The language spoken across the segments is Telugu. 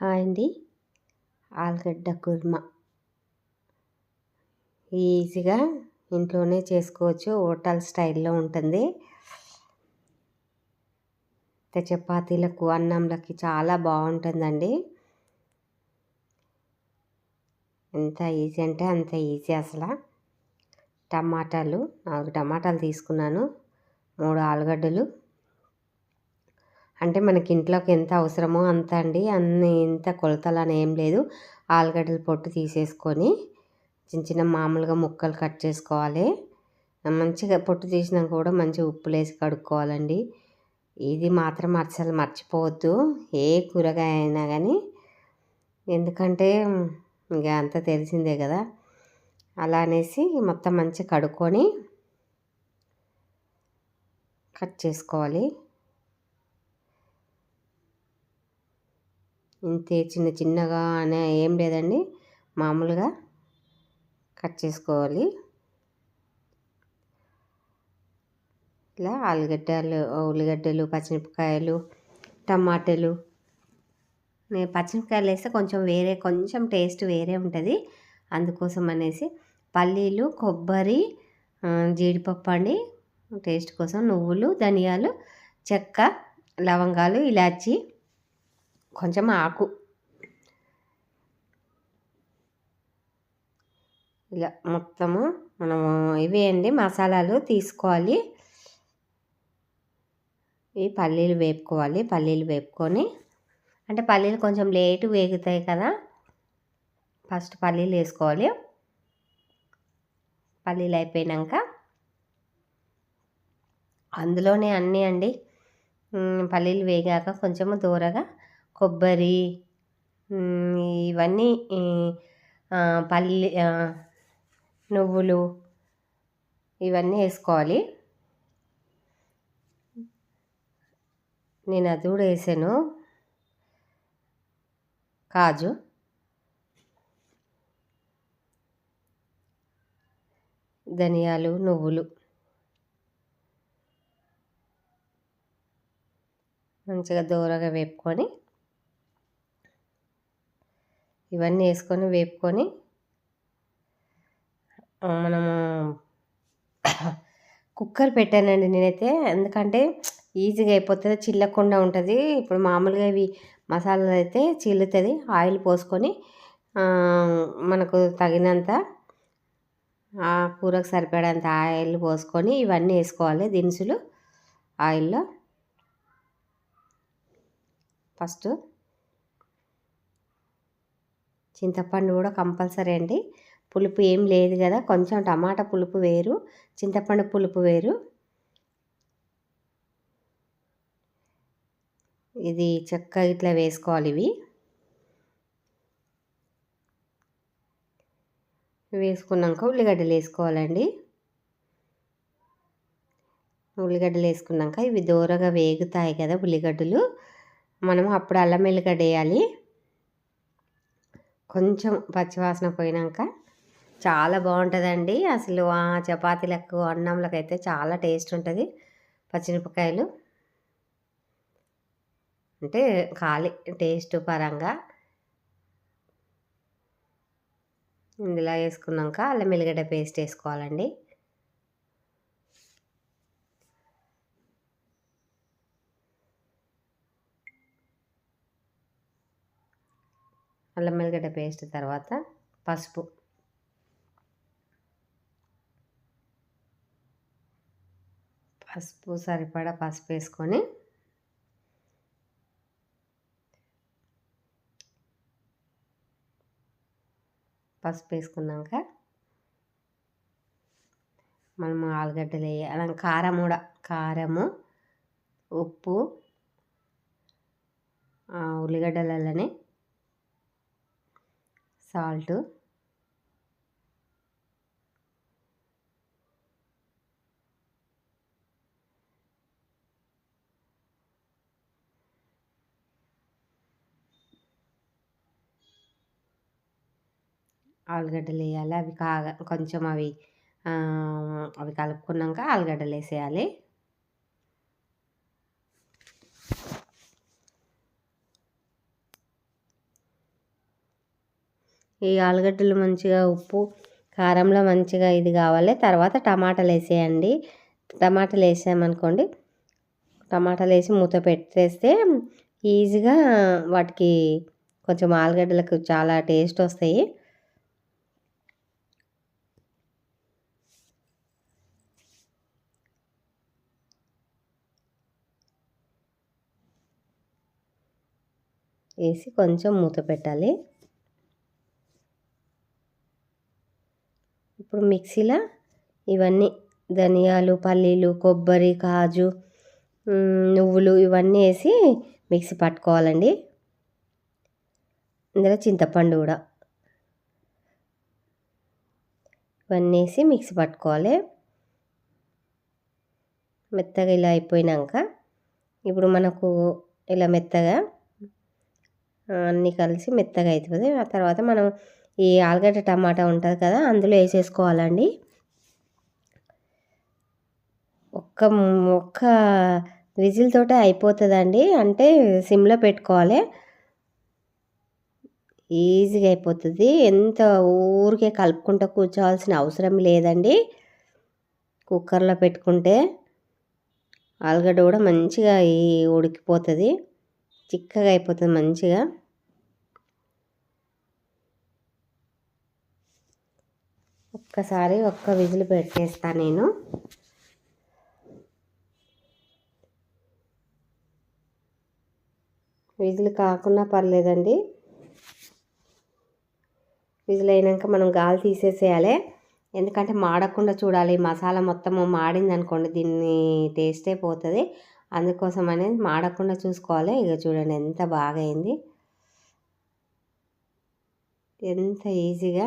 హాయ్ అండి ఆలుగడ్డ కుర్మా. ఈజీగా ఇంట్లోనే చేసుకోవచ్చు. హోటల్ స్టైల్లో ఉంటుంది. చపాతీలకు అన్నంలకి చాలా బాగుంటుందండి. ఎంత ఈజీ అంటే అంత ఈజీ అసలు. టమాటాలు నాలుగు టమాటాలు తీసుకున్నాను. మూడు ఆలుగడ్డలు. అంటే మనకి ఇంట్లోకి ఎంత అవసరమో అంత అండి. అన్ని ఇంత కొలతలు అని ఏం లేదు. ఆలుగడ్డల పొట్టు తీసేసుకొని చిన్న చిన్న మామూలుగా ముక్కలు కట్ చేసుకోవాలి. మంచిగా పొట్టు తీసినాక కూడా మంచిగా ఉప్పు వేసి కడుక్కోవాలండి. ఇది మాత్రం అసలు మర్చిపోవద్దు. ఏ కూరగాయ అయినా కానీ ఎందుకంటే ఇక అంతా తెలిసిందే కదా. అలా అనేసి మొత్తం మంచిగా కడుక్కొని కట్ చేసుకోవాలి. ఇంతే చిన్న చిన్నగా అనే ఏం లేదండి. మామూలుగా కట్ చేసుకోవాలి. ఇలా ఆలుగడ్డలు ఉల్లిగడ్డలు పచ్చిమిరపకాయలు టమాటాలు. నేను పచ్చిమిరపకాయలు వేస్తే కొంచెం వేరే కొంచెం టేస్ట్ వేరే ఉంటుంది. అందుకోసం అనేసి పల్లీలు కొబ్బరి జీడిపప్పు అండి. టేస్ట్ కోసం నువ్వులు ధనియాలు చెక్క లవంగాలు ఇలాచి కొంచెం ఆకు. ఇలా మొత్తము మనము ఇవి అండి మసాలాలు తీసుకోవాలి. ఇవి పల్లీలు వేపుకోవాలి పల్లీలు వేపుకొని. అంటే పల్లీలు కొంచెం లేటు వేగుతాయి కదా ఫస్ట్ పల్లీలు వేసుకోవాలి. పల్లీలు అయిపోయినాక అందులోనే అన్నీ అండి. పల్లీలు వేగాక కొంచెము దూరగా కొబ్బరి ఇవన్నీ పల్లి నువ్వులు ఇవన్నీ వేసుకోవాలి. నేను అది కూడా వేసాను. కాజు. ధనియాలు నువ్వులు. మంచిగా దూరగా వేపుకొని ఇవన్నీ వేసుకొని వేపుకొని మనము కుక్కర్ పెట్టానండి నేనైతే. ఎందుకంటే ఈజీగా అయిపోతుంది చిల్లకుండా ఉంటుంది. ఇప్పుడు మామూలుగా ఇవి మసాలాలు అయితే చిల్లుతుంది ఆయిల్ పోసుకొని మనకు తగినంత ఆ కూరకు సరిపడేంత ఆయిల్ పోసుకొని ఇవన్నీ వేసుకోవాలి దినుసులు ఆయిల్లో. ఫస్ట్ చింతపండు కూడా కంపల్సరీ అండి. పులుపు ఏం లేదు కదా కొంచెం టమాటా పులుపు వేరు చింతపండు పులుపు వేరు. ఇది చెక్క ఇట్లా వేసుకోవాలి ఇవి. వేసుకున్నాక ఉల్లిగడ్డలు వేసుకోవాలండి. ఉల్లిగడ్డలు వేసుకున్నాక ఇవి దూరగా వేగుతాయి కదా ఉల్లిగడ్డలు మనం అప్పుడు అల్లం వెల్లిగడ్డ వేయాలి. కొంచెం పచ్చివాసన పోయినాక చాలా బాగుంటుందండి. అసలు ఆ చపాతీలకు అన్నంలకు అయితే చాలా టేస్ట్ ఉంటుంది. పచ్చిమిరపకాయలు. అంటే ఖాళీ టేస్ట్ పరంగా. ఇందులో వేసుకున్నాక అల్లం వెల్లిగడ్డ పేస్ట్ వేసుకోవాలండి. అల్లం వెల్లిగడ్డ పేస్ట్ తర్వాత పసుపు. పసుపు సరిపడా పసుపు వేసుకొని పసుపు వేసుకున్నాక మనము ఆలుగడ్డలు వేయాలి. కారం కూడా కారము ఉప్పు ఉల్లిగడ్డలలోనే సాల్ట్. ఆలుగడ్డలు వేయాలి. అవి కాగా కొంచెం అవి అవి కలుపుకున్నాక ఆలుగడ్డలు వేసేయాలి. ఈ ఆలుగడ్డలు మంచిగా ఉప్పు కారంలో మంచిగా ఇది కావాలి. తర్వాత టమాటాలు వేసేయండి. టమాటాలు వేసామనుకోండి టమాటాలు వేసి మూత పెట్టేస్తే ఈజీగా వాటికి కొంచెం ఆలుగడ్డలకు చాలా టేస్ట్ వస్తాయి. వేసి కొంచెం మూత పెట్టాలి. ఇప్పుడు మిక్సీలో ఇవన్నీ ధనియాలు పల్లీలు కొబ్బరి కాజు నువ్వులు ఇవన్నీ వేసి మిక్సీ పట్టుకోవాలండి. ఇందులో చింతపండు కూడా. ఇవన్నీ వేసి మిక్సీ పట్టుకోవాలి. మెత్తగా ఇలా అయిపోయినాక ఇప్పుడు మనకు ఇలా మెత్తగా అన్నీ కలిసి మెత్తగా అవుతుంది ఆ తర్వాత మనం ఈ ఆలుగడ్డ టమాటా ఉంటుంది కదా అందులో వేసేసుకోవాలండి. ఒక్క ఒక్క విజిల్తోటే అయిపోతుందండి అంటే సిమ్లో పెట్టుకోవాలి. ఈజీగా అయిపోతుంది. ఎంత ఊరికే కలుపుకుంటూ కూర్చోవాల్సిన అవసరం లేదండి. కుక్కర్లో పెట్టుకుంటే ఆలుగడ్డ కూడా మంచిగా ఉడికిపోతుంది. చిక్కగా అయిపోతుంది మంచిగా. ఒక్కసారి ఒక్క విజిల్ పెట్టేస్తా నేను. విజిల్ కాకుండా పర్లేదండి. విజిల్ అయినాక మనం గాలి తీసేసేయాలి. ఎందుకంటే మాడకుండా చూడాలి. మసాలా మొత్తం మాడింది అనుకోండి దీన్ని టేస్టే పోతుంది. అందుకోసం అనేది మాడకుండా చూసుకోవాలి. ఇక చూడండి ఎంత బాగా అయింది ఎంత ఈజీగా.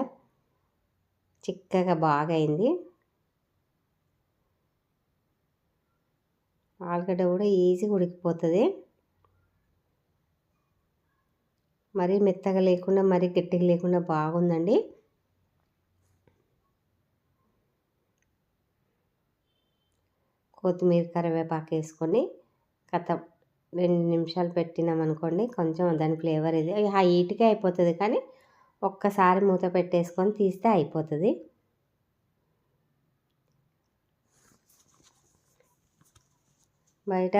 చిక్కగా బాగా అయింది ఆలుగడ్డ కూడా ఈజీగా ఉడికిపోతుంది. మరీ మెత్తగా లేకుండా మరీ గట్టిగా లేకుండా బాగుందండి. కొత్తిమీర కరివేపాకు వేసుకొని కథ రెండు నిమిషాలు పెట్టినామనుకోండి కొంచెం దాని ఫ్లేవర్ ఇది. హీట్గా అయిపోతుంది కానీ ఒక్కసారి మూత పెట్టేసుకొని తీస్తే అయిపోతుంది. బయట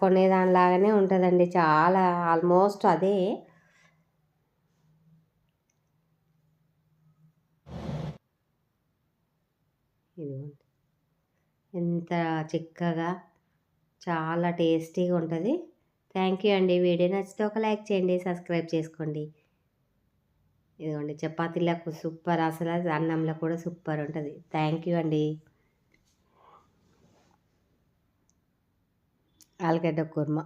కొనేదానిలాగానే ఉంటుందండి చాలా ఆల్మోస్ట్ అదే. ఇదిగోండి. ఎంత చిక్కగా చాలా టేస్టీగా ఉంటుంది. థ్యాంక్ యూ అండి. వీడియో నచ్చితే ఒక లైక్ చేయండి సబ్స్క్రైబ్ చేసుకోండి. ఇదిగోండి చపాతీలకు సూపర్ అసలు అన్నంలో కూడా సూపర్ ఉంటుంది. థ్యాంక్ యూ అండి. ఆలుగడ్డ కుర్మా.